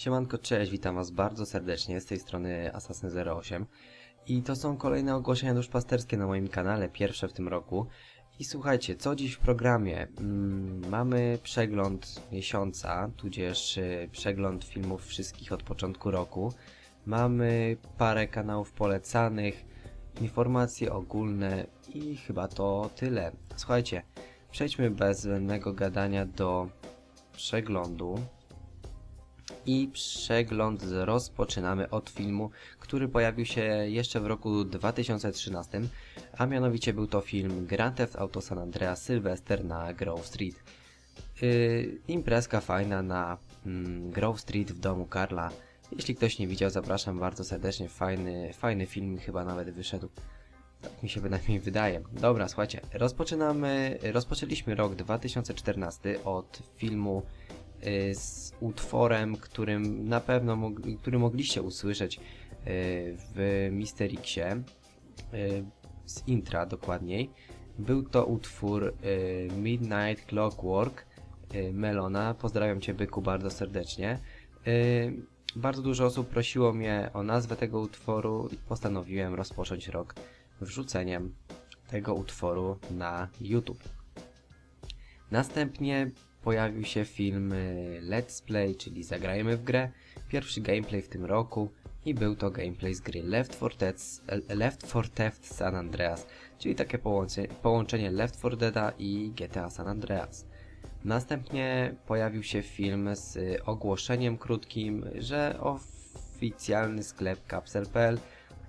Siemanko, cześć, witam was bardzo serdecznie z tej strony Assassin08 i to są kolejne ogłoszenia duszpasterskie na moim kanale, pierwsze w tym roku i słuchajcie, co dziś w programie? Mm, mamy przegląd miesiąca, tudzież y, przegląd filmów wszystkich od początku roku mamy parę kanałów polecanych, informacje ogólne i chyba to tyle. Słuchajcie, przejdźmy bez zbędnego gadania do przeglądu i przegląd rozpoczynamy od filmu, który pojawił się jeszcze w roku 2013, a mianowicie był to film Grand Theft Auto San Andreas Sylvester na Grove Street. Yy, imprezka fajna na mm, Grove Street w domu Karla. Jeśli ktoś nie widział, zapraszam bardzo serdecznie. Fajny, fajny film, chyba nawet wyszedł. Tak mi się bynajmniej wydaje. Dobra, słuchajcie, rozpoczynamy, rozpoczęliśmy rok 2014 od filmu z utworem, którym na pewno który mogliście usłyszeć y, w Misterixie, y, z intra dokładniej. Był to utwór y, Midnight Clockwork y, Melona. Pozdrawiam Cię Byku bardzo serdecznie. Y, bardzo dużo osób prosiło mnie o nazwę tego utworu i postanowiłem rozpocząć rok wrzuceniem tego utworu na YouTube. Następnie pojawił się film y, Let's Play, czyli Zagrajmy w grę, pierwszy gameplay w tym roku i był to gameplay z gry Left 4 Dead, Left 4 Theft San Andreas, czyli takie połączenie, połączenie Left 4 Deada i GTA San Andreas. Następnie pojawił się film z y, ogłoszeniem krótkim, że oficjalny sklep Capsel.pl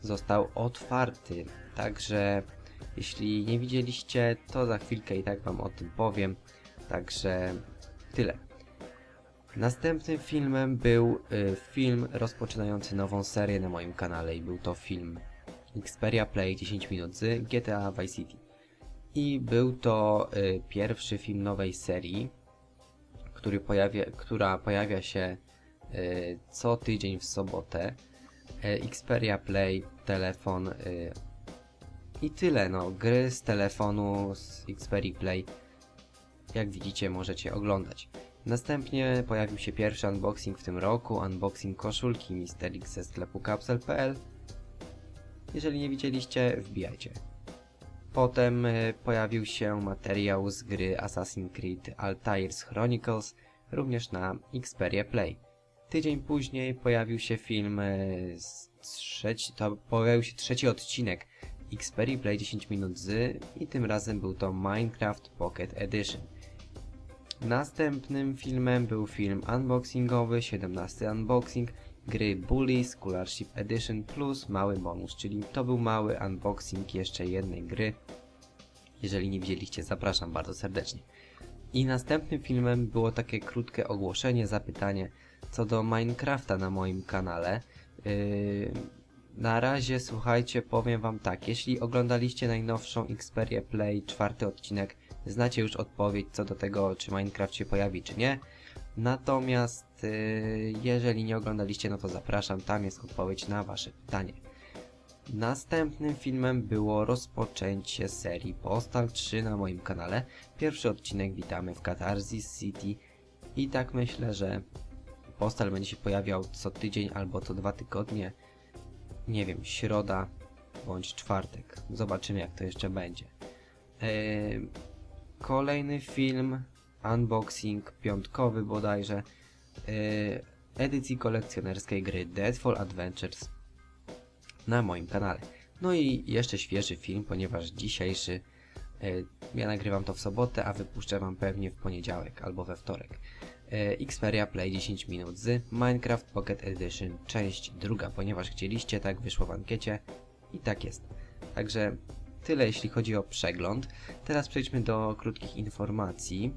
został otwarty. Także jeśli nie widzieliście, to za chwilkę i tak Wam o tym powiem. Także tyle. Następnym filmem był y, film rozpoczynający nową serię na moim kanale i był to film Xperia Play 10 minut z GTA Vice City. I był to y, pierwszy film nowej serii, który pojawia, która pojawia się y, co tydzień w sobotę. Y, Xperia Play, telefon y, i tyle. No, gry z telefonu z Xperia Play, jak widzicie, możecie oglądać. Następnie pojawił się pierwszy unboxing w tym roku, unboxing koszulki Mister X ze sklepu capsel.pl. Jeżeli nie widzieliście, wbijajcie. Potem y, pojawił się materiał z gry Assassin's Creed Altair's Chronicles, również na Xperia Play. Tydzień później pojawił się film, z trzeci, to pojawił się trzeci odcinek Xperia Play 10 minut z i tym razem był to Minecraft Pocket Edition. Następnym filmem był film unboxingowy, 17 unboxing gry Bully Scholarship Edition plus mały bonus, czyli to był mały unboxing jeszcze jednej gry. Jeżeli nie widzieliście, zapraszam bardzo serdecznie. I następnym filmem było takie krótkie ogłoszenie, zapytanie co do Minecrafta na moim kanale. Yy, na razie słuchajcie, powiem wam tak, jeśli oglądaliście najnowszą Xperia Play, czwarty odcinek, znacie już odpowiedź co do tego, czy Minecraft się pojawi, czy nie. Natomiast yy, jeżeli nie oglądaliście, no to zapraszam, tam jest odpowiedź na wasze pytanie. Następnym filmem było rozpoczęcie serii Postal 3 na moim kanale. Pierwszy odcinek witamy w Catharsis City i tak myślę, że Postal będzie się pojawiał co tydzień albo co dwa tygodnie. Nie wiem, środa bądź czwartek. Zobaczymy jak to jeszcze będzie. Eee, kolejny film, unboxing piątkowy bodajże, eee, edycji kolekcjonerskiej gry Deadfall Adventures na moim kanale. No i jeszcze świeży film, ponieważ dzisiejszy e, ja nagrywam to w sobotę, a wypuszczę wam pewnie w poniedziałek albo we wtorek. E, Xperia Play 10 minut z Minecraft Pocket Edition, część druga, ponieważ chcieliście, tak wyszło w ankiecie i tak jest. Także tyle jeśli chodzi o przegląd. Teraz przejdźmy do krótkich informacji.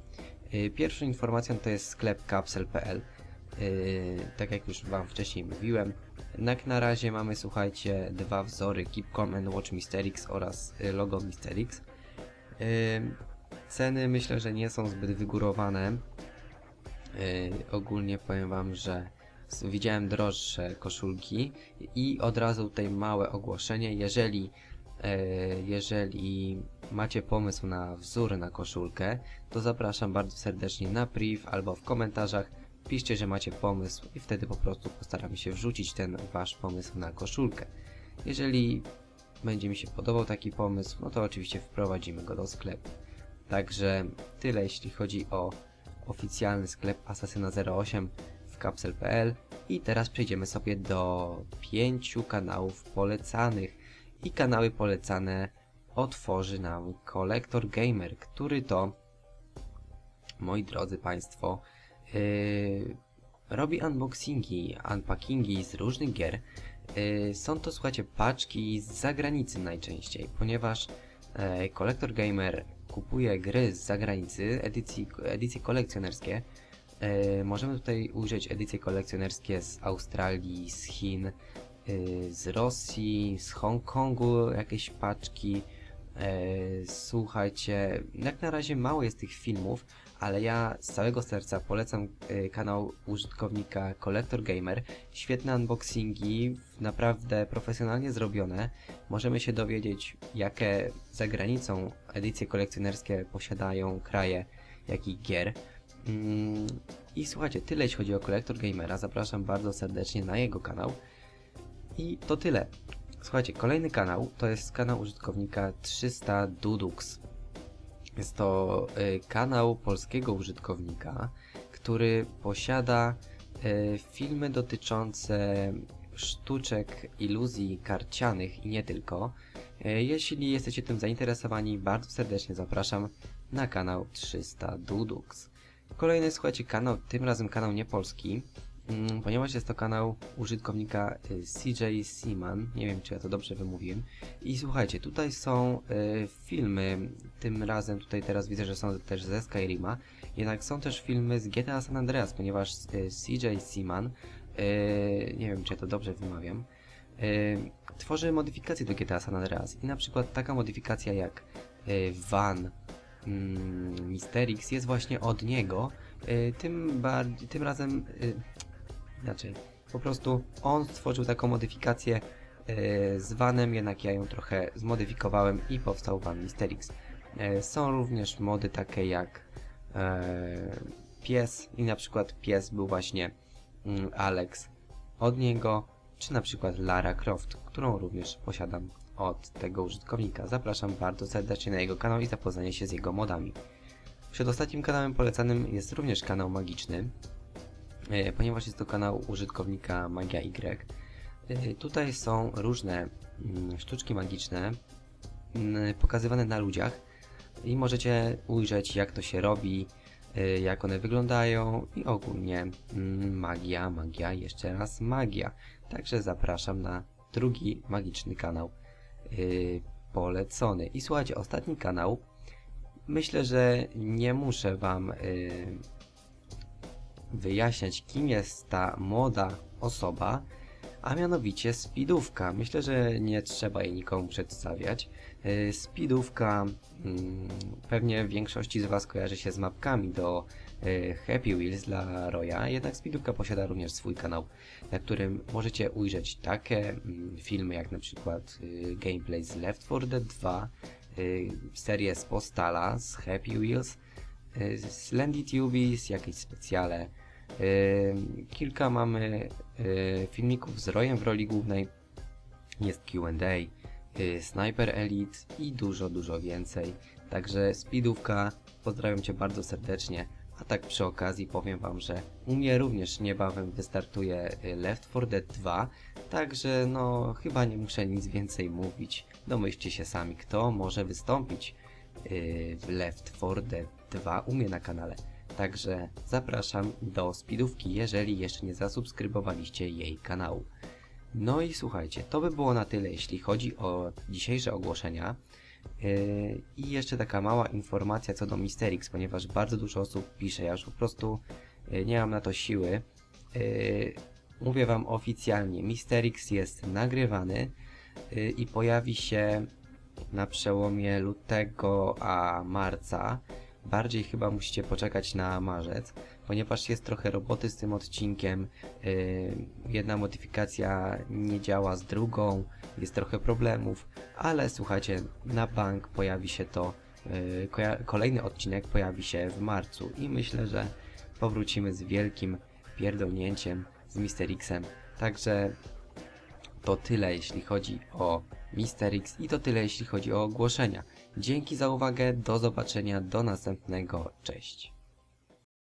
E, Pierwszą informacją to jest sklep capsel.pl. Yy, tak jak już Wam wcześniej mówiłem. Jak na razie mamy, słuchajcie, dwa wzory Keepcom and Watch Mysterix oraz y, logo Mysterix. Ceny myślę, że nie są zbyt wygórowane. Ogólnie powiem Wam, że widziałem droższe koszulki i od razu tutaj małe ogłoszenie, jeżeli e, jeżeli macie pomysł na wzór na koszulkę, to zapraszam bardzo serdecznie na priv albo w komentarzach piszcie, że macie pomysł i wtedy po prostu postaramy się wrzucić ten wasz pomysł na koszulkę. Jeżeli będzie mi się podobał taki pomysł, no to oczywiście wprowadzimy go do sklepu. Także tyle jeśli chodzi o oficjalny sklep Asasyna 08 w kapsel.pl i teraz przejdziemy sobie do pięciu kanałów polecanych i kanały polecane otworzy nam Kolektor Gamer, który to moi drodzy Państwo yy, robi unboxingi, unpackingi z różnych gier. Yy, są to słuchajcie paczki z zagranicy najczęściej, ponieważ yy, Kolektor Gamer kupuje gry z zagranicy, edycji, edycje kolekcjonerskie. E, możemy tutaj ujrzeć edycje kolekcjonerskie z Australii, z Chin, e, z Rosji, z Hongkongu, jakieś paczki. E, słuchajcie, jak na razie mało jest tych filmów, ale ja z całego serca polecam e, kanał użytkownika Collector Gamer. Świetne unboxingi, naprawdę profesjonalnie zrobione. Możemy się dowiedzieć, jakie za granicą edycje kolekcjonerskie posiadają kraje, jak i gier. Mm, I słuchajcie, tyle jeśli chodzi o Kolektor Gamera. Zapraszam bardzo serdecznie na jego kanał. I to tyle. Słuchajcie, kolejny kanał to jest kanał użytkownika 300 Dudux. Jest to y, kanał polskiego użytkownika, który posiada y, filmy dotyczące sztuczek, iluzji karcianych i nie tylko. Y, jeśli jesteście tym zainteresowani, bardzo serdecznie zapraszam na kanał 300 Dudux. Kolejny, słuchajcie, kanał, tym razem kanał nie polski, mm, ponieważ jest to kanał użytkownika y, CJ Seaman, nie wiem czy ja to dobrze wymówiłem. I słuchajcie, tutaj są y, filmy, tym razem tutaj teraz widzę, że są też ze Skyrima, jednak są też filmy z GTA San Andreas, ponieważ y, CJ Seaman, y, nie wiem czy ja to dobrze wymawiam, y, tworzy modyfikacje do GTA San Andreas i na przykład taka modyfikacja jak y, Van, mm, Misterix jest właśnie od niego. Y, tym, bardziej, tym razem, y, inaczej, po prostu on stworzył taką modyfikację y, z vanem, jednak ja ją trochę zmodyfikowałem i powstał van Misterix. Y, są również mody takie jak e, pies i na przykład pies był właśnie mm, Alex od niego, czy na przykład Lara Croft, którą również posiadam od tego użytkownika. Zapraszam bardzo serdecznie na jego kanał i zapoznanie się z jego modami. Przedostatnim kanałem polecanym jest również kanał magiczny, e, ponieważ jest to kanał użytkownika Magia Y. E, Tutaj są różne mm, sztuczki magiczne mm, pokazywane na ludziach i możecie ujrzeć jak to się robi, e, jak one wyglądają i ogólnie mm, magia, magia, jeszcze raz magia. Także zapraszam na drugi magiczny kanał polecony. I słuchajcie, ostatni kanał. Myślę, że nie muszę wam wyjaśniać, kim jest ta młoda osoba, a mianowicie Speedówka. Myślę, że nie trzeba jej nikomu przedstawiać. Yy, Speedówka mm, pewnie w większości z Was kojarzy się z mapkami do yy, Happy Wheels dla Roya, jednak Speedówka posiada również swój kanał, na którym możecie ujrzeć takie mm, filmy jak na przykład y, gameplay z Left 4 Dead 2, y, serię z Postala, z Happy Wheels, z Landy Tubies, jakieś specjale. Y, kilka mamy y, filmików z Royem w roli głównej, jest Q&A, y, Sniper Elite i dużo, dużo więcej. Także Speedówka, pozdrawiam Cię bardzo serdecznie. A tak przy okazji powiem Wam, że u mnie również niebawem wystartuje Left 4 Dead 2, także no chyba nie muszę nic więcej mówić. Domyślcie się sami, kto może wystąpić w Left 4 Dead 2 u mnie na kanale. Także zapraszam do Speedówki, jeżeli jeszcze nie zasubskrybowaliście jej kanału. No i słuchajcie, to by było na tyle, jeśli chodzi o dzisiejsze ogłoszenia. Yy, I jeszcze taka mała informacja co do Misterix, ponieważ bardzo dużo osób pisze, ja już po prostu yy, nie mam na to siły. Yy, Mówię Wam oficjalnie, Misterix jest nagrywany yy, i pojawi się na przełomie lutego a marca. Bardziej chyba musicie poczekać na marzec, ponieważ jest trochę roboty z tym odcinkiem. Yy, jedna modyfikacja nie działa z drugą, jest trochę problemów, ale słuchajcie, na bank pojawi się to, koja- kolejny odcinek pojawi się w marcu i myślę, że powrócimy z wielkim pierdolnięciem z Mister Xem. Także to tyle jeśli chodzi o Mister X i to tyle jeśli chodzi o ogłoszenia. Dzięki za uwagę, do zobaczenia, do następnego, cześć.